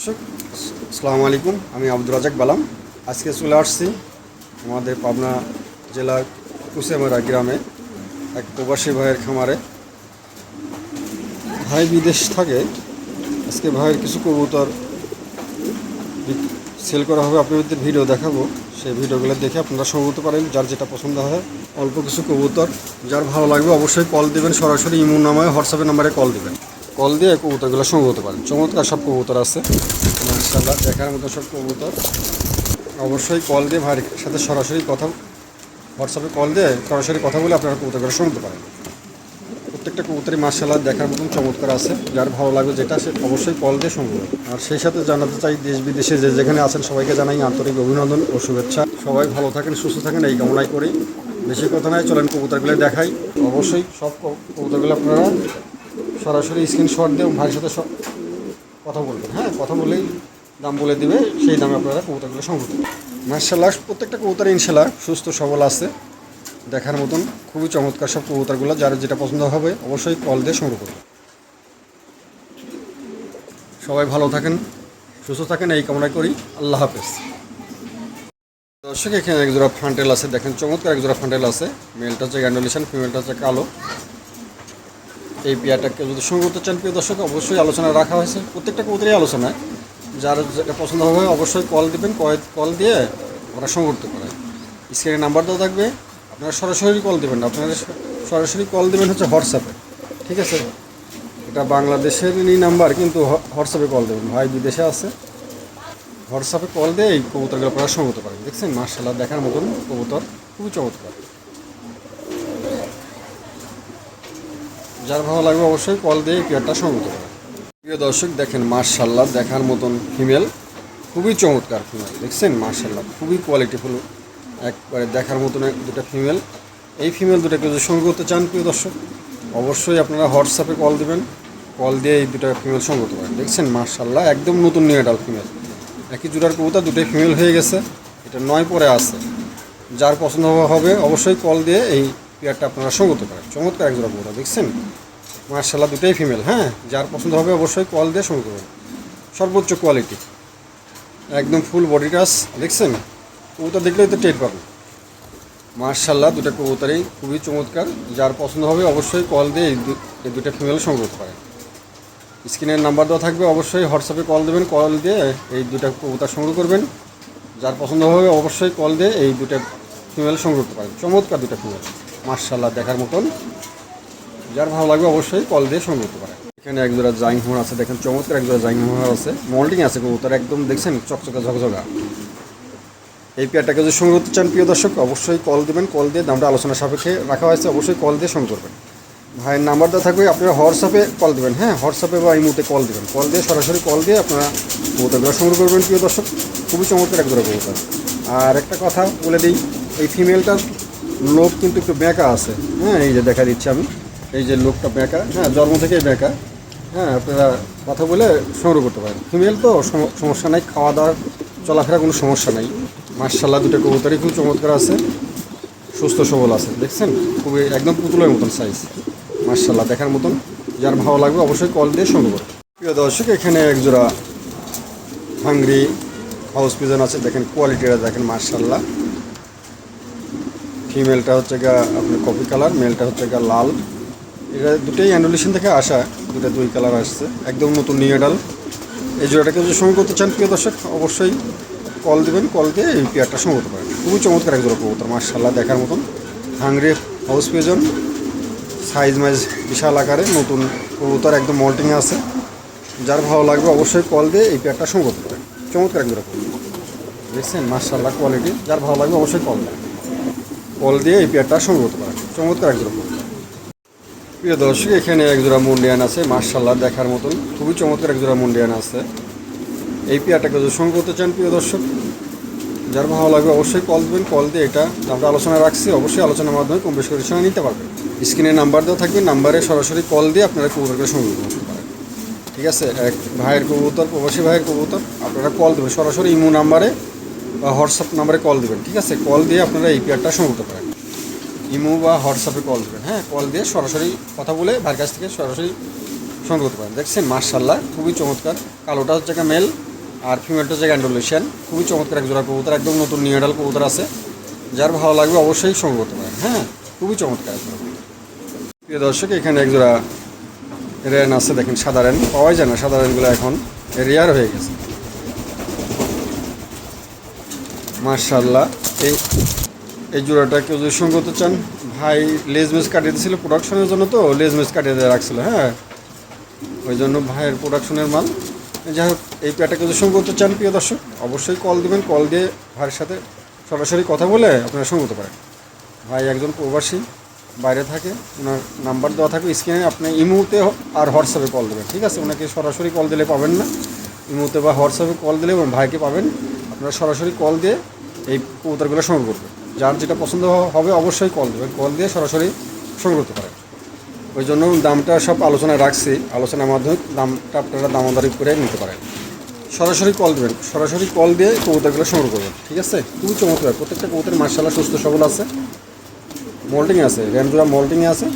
আসসালামু আলাইকুম আমি আব্দুর রাজাক বালাম। আজকে চলে আসছি আমাদের পাবনা জেলার কুসেমারা গ্রামে এক প্রবাসী ভাইয়ের খামারে। ভাই বিদেশ থাকে। আজকে ভাইয়ের কিছু কবুতর সেল করা হবে। আপনাদের ভিডিও দেখাবো। সেই ভিডিওগুলো দেখে আপনারা সংগ্রহ করতে পারেন যার যেটা পছন্দ হয়। অল্প কিছু কবুতর। যার ভালো লাগবে অবশ্যই কল দেবেন। সরাসরি ইমুন নামায় হোয়াটসঅ্যাপের নাম্বারে কল দিবেন। কল দিয়ে কবুতরগুলো সংগ্রহ করতে পারেন। চমৎকার সব কবুতর আছে। মাশাআল্লাহ, দেখার মতো সব কবুতর। অবশ্যই কল দিয়ে ভাইয়ের সাথে সরাসরি কথা হোয়াটসঅ্যাপে কল দিয়ে সরাসরি কথা বলে আপনারা কবুতরগুলো শুনতে পারেন। প্রত্যেকটা কবুতরই মার্শাল্লাহ দেখার মতন চমৎকার আছে। যার ভালো লাগবে যেটা, সে অবশ্যই কল দিয়ে শুনবে আর সেই সাথে জানাতে চাই, দেশ বিদেশে যে যেখানে আছেন, সবাইকে জানাই আন্তরিক অভিনন্দন ও শুভেচ্ছা। সবাই ভালো থাকেন, সুস্থ থাকেন, এই কামনাই করি। বেশি কথা নয় চলেন কবুতরগুলো দেখাই। অবশ্যই সব কবুতরগুলো আপনারা সরাসরি স্ক্রিনশট দিয়ে ভাইয়ের সাথে কথা বলবেন। হ্যাঁ কথা বলেই দাম বলে দিবে, সেই দামে আপনারা কবুতরগুলো সংগ্রহ করবেন। মার্শাল্লাহ প্রত্যেকটা কবুতর ইনশাল্লাহ সুস্থ, সবল আছে। দেখার মতন খুবই চমৎকার সব কবুতরগুলো, যার যেটা পছন্দ হবে অবশ্যই কল দিয়ে সংগ্রহ করুন সবাই ভালো থাকেন, সুস্থ থাকেন, এই কামনা করি। আল্লাহ হাফেজ। দর্শক, এখানে একজোড়া ফান্টেল আছে, দেখেন চমৎকার একজোড়া ফান্টেল আছে। মেলটা হচ্ছে গ্যান্ডোলিশন ফিমেলটা হচ্ছে কালো। এই পেয়ারটাকে যদি সংগ্রহ করতে চান, প্রিয় দর্শক, অবশ্যই আলোচনা রাখা হয়েছে। প্রত্যেকটা কবুতরই আলোচনায় যার যেটা পছন্দ হবে, অবশ্যই কল দিবেন কল দিয়ে ওরা করতে পারে স্ক্রিনে নাম্বার দেওয়া থাকবে। আপনারা সরাসরি কল দেবেন আপনারা সরাসরি কল দেবেন হচ্ছে হোয়াটসঅ্যাপে ঠিক আছে? এটা বাংলাদেশের নাম্বার কিন্তু হোয়াটসঅ্যাপে কল দেবেন। ভাই বিদেশে আছে। হোয়াটসঅ্যাপে কল দিয়ে এই কবুতরগুলো আপনারা করতে পারেন দেখছেন? মার্শাল্লাহ দেখার মতন কবুতর। খুবই চমৎকার। যার ভালো লাগবে অবশ্যই, কল দিয়ে পেয়ারটা সংগ্রহ পারেন প্রিয় দর্শক, দেখেন মার্শাল্লাহ দেখার মতন ফিমেল, খুবই চমৎকার ফিমেল, দেখছেন? মার্শাল্লাহ খুবই কোয়ালিটিফুল একবারে দেখার মতন দুটো ফিমেল। এই ফিমেল দুটোকে যদি সংগ্রহ করতে চান, প্রিয় দর্শক, অবশ্যই আপনারা হোয়াটসঅ্যাপে কল দিবেন, কল দিয়ে এই দুটো ফিমেল সংগ্রহ করতে পারেন। দেখছেন? মার্শাল্লাহ একদম নতুন নিয়ে ডাল ফিমেল। একই জোড়ার কবুতর, দুটোই ফিমেল হয়ে গেছে। এটা নয় পরে আছে। যার পছন্দ হবে, অবশ্যই কল দিয়ে এই পেয়ারটা আপনারা করতে পারেন। চমৎকার এক জোড়া কবুতর, দেখছেন? মার্শাল্লাহ দুটোই ফিমেল হ্যাঁ? যার পছন্দ হবে অবশ্যই কল দিয়ে সংগ্রহ করবেন সর্বোচ্চ কোয়ালিটি একদম ফুল বডি টাচ দেখছেন? কবুতর দেখলেই তো টের পাবেন। মার্শাল্লাহ দুটো কবুতরই খুবই চমৎকার। যার পছন্দ হবে অবশ্যই কল দিয়ে এই দুটো ফিমেল সংগ্রহ করতে পারেন। স্ক্রিনের নাম্বার দেওয়া থাকবে, অবশ্যই হোয়াটসঅ্যাপে কল দেবেন কল দিয়ে এই দুটো কবুতর সংগ্রহ করবেন। যার পছন্দ হবে অবশ্যই কল দিয়ে এই দুটো ফিমেল সংগ্রহ করতে পারেন। চমৎকার দুটো ফিমেল মার্শাল্লাহ দেখার মতন। যার ভালো লাগবে অবশ্যই কল দিয়ে সংগ্রহ করতে পারেন। এখানে এক জোড়া জাইং হোর আছে, দেখেন চমৎকার এক জোড়া জাইং হোর আছে। মল্টিং আছে কবুতর, একদম দেখছেন চকচকা ঝকঝকা। এই পেয়ারটাকে যদি সংগ্রহ করতে চান, প্রিয় দর্শক, অবশ্যই কল দেবেন, কল দিয়ে দামটা আলোচনা সাপেক্ষে রাখা হয়েছে, অবশ্যই কল দিয়ে সংগ্রহ করবেন। ভাইয়ের নাম্বার দেওয়া থাকবে আপনারা হোয়াটসঅ্যাপে কল দেবেন হ্যাঁ? হোয়াটসঅ্যাপে বা ইমুতে কল দেবেন। কল দিয়ে সরাসরি কল দিয়ে আপনারা কবুতরগুলো সংগ্রহ করবেন, প্রিয় দর্শক। খুবই চমৎকার এক জোড়া কবুতর। আর একটা কথা বলে দিই, এই ফিমেলটার লোক কিন্তু একটু বেঁকা আছে। হ্যাঁ এই যে দেখা দিচ্ছি আমি। এই যে লোকটা বেঁকা হ্যাঁ জন্ম থেকেই বেঁকা হ্যাঁ আপনারা কথা বলে সংগ্রহ করতে পারেন। ফিমেল তো সমস্যা নাই, খাওয়া দাওয়া, চলাফেরা কোনো সমস্যা নাই। মার্শাল্লাহ দুটো কবুতরই খুব চমৎকার আছে, সুস্থ সবল আছে, দেখছেন? খুবই একদম পুতুলের মতন সাইজ মার্শাল্লাহ দেখার মতন। যার ভালো লাগবে অবশ্যই কল দিয়ে সংগ্রহ করুন। প্রিয় দর্শক, এখানে একজোড়া হাঙ্গরি হাউস পিজন আছে, দেখেন কোয়ালিটিটা দেখেন মার্শাল্লাহ ফিমেলটা হচ্ছে গা আপনার কফি কালার মেলটা হচ্ছে গা লাল। এটা দুটোই অ্যান্ডুলেশন থেকে আসা, দুটা দুই কালার আসছে, একদম নতুন নিউ ডাল। এই জোড়াটাকে যদি সংগ্রহ করতে চান, প্রিয় দর্শক, অবশ্যই কল দিবেন কল দিয়ে এই পেয়ারটা সংগ্রহ করতে পারেন। খুবই চমৎকার এক জোড়া কবুতর মার্শাল্লাহ দেখার মতন। হাংরে হাউস পেজন সাইজ মাইজ বিশাল আকারে, নতুন কবুতর একদম মল্টিংয়ে আছে। যার ভালো লাগবে অবশ্যই কল দিয়ে এই পেয়ারটা সংগ্রহ করতে পারেন। চমৎকার এক জোড়া কবুতর। দেখছেন মার্শাল্লাহ কোয়ালিটি যার ভালো লাগবে অবশ্যই কল দেন। কল দিয়ে এই পেয়ারটা সংগ্রহ করতে পারেন। চমৎকার এক জোড়া প্রিয় দর্শক, এখানে একজোড়া মুন্ডিয়ান আছে মার্শাল্লাহ দেখার মতন। খুবই চমৎকার একজোড়া মুন্ডিয়ান আছে। এই পেয়ারটাকে যদি করতে চান, প্রিয় দর্শক, যার ভালো লাগবে অবশ্যই কল দেবেন, কল দিয়ে এটা আমরা আলোচনা রাখছি, অবশ্যই আলোচনার মাধ্যমে কম বেশি করে নিতে পারবেন। স্ক্রিনে নাম্বার দেওয়া থাকবে, নাম্বারে সরাসরি কল দিয়ে আপনারা কবুতরকে সংগ্রহ করতে পারেন। ঠিক আছে? এক ভাইয়ের কবুতর, প্রবাসী ভাইয়ের কবুতর, আপনারা কল দেবেন, সরাসরি ইমো নাম্বারে বা হোয়াটসঅ্যাপ নাম্বারে কল দেবেন, ঠিক আছে? কল দিয়ে আপনারা এই পেয়ারটা সংগ্রহ করতে পারেন। ইমো বা হোয়াটসঅ্যাপে কল দেবেন হ্যাঁ? কল দিয়ে সরাসরি কথা বলে ভাইয়ের কাছ থেকে সরাসরি সংগ্রহ করতে পারেন। দেখছেন মার্শাল্লাহ খুবই চমৎকার। কালোটা হচ্ছে একটা মেল, আর ফিমেলটা হচ্ছে গ্যান্ডোলেশিয়ান খুবই চমৎকার এক জোড়া কবুতর, একদম নতুন নিউডাল কবুতর আছে। যার ভালো লাগবে অবশ্যই সংগ্রহ করতে পারেন হ্যাঁ? খুবই চমৎকার। প্রিয় দর্শক, এখানে এক জোড়া রেন আছে, দেখেন, সাদা রেন। পাওয়াই যায় না, সাদা রেনগুলো এখন রেয়ার হয়ে গেছে। মার্শাল্লাহ এই এই জোড়াটা কেউ যদি করতে চান, ভাই লেজ মেজ কাটিয়ে দিয়েছিল প্রোডাকশনের জন্য তো, লেজ মেজ কাটিয়ে দিয়ে রাখছিল হ্যাঁ। ওই জন্য ভাইয়ের প্রোডাকশনের মাল। যাই হোক, এই প্যাটা কেউ যদি সঙ্গে করতে চান, প্রিয় দর্শক, অবশ্যই কল দেবেন কল দিয়ে ভাইয়ের সাথে সরাসরি কথা বলে আপনারা সঙ্গে করতে পারেন। ভাই একজন প্রবাসী, বাইরে থাকে, ওনার নাম্বার দেওয়া থাকবে স্ক্রিনে, আপনি ইমুতে আর হোয়াটসঅ্যাপে কল দেবেন, ঠিক আছে? ওনাকে সরাসরি কল দিলে পাবেন না। ইমুতে বা হোয়াটসঅ্যাপে কল দিলে ভাইকে পাবেন। আপনারা সরাসরি কল দিয়ে এই কবুতরগুলো সংগ্রহ করবেন। যার যেটা পছন্দ হবে অবশ্যই কল দেবেন। কল দিয়ে সরাসরি সংগ্রহ করতে পারেন। ওই জন্য দামটা সব আলোচনায় রাখছি। আলোচনার মাধ্যমে দামটা আপনারা দামাদারি করে নিতে পারেন। সরাসরি কল দেবেন। সরাসরি কল দিয়ে কবুতরগুলো সংগ্রহ করবেন। ঠিক আছে? খুবই চমৎকার। প্রত্যেকটা কবুতর মার্শাল্লাহ সুস্থ সবল আছে। মোল্ডিং আছে। র্যান্ডুরা মোল্ডিংয়ে আছে।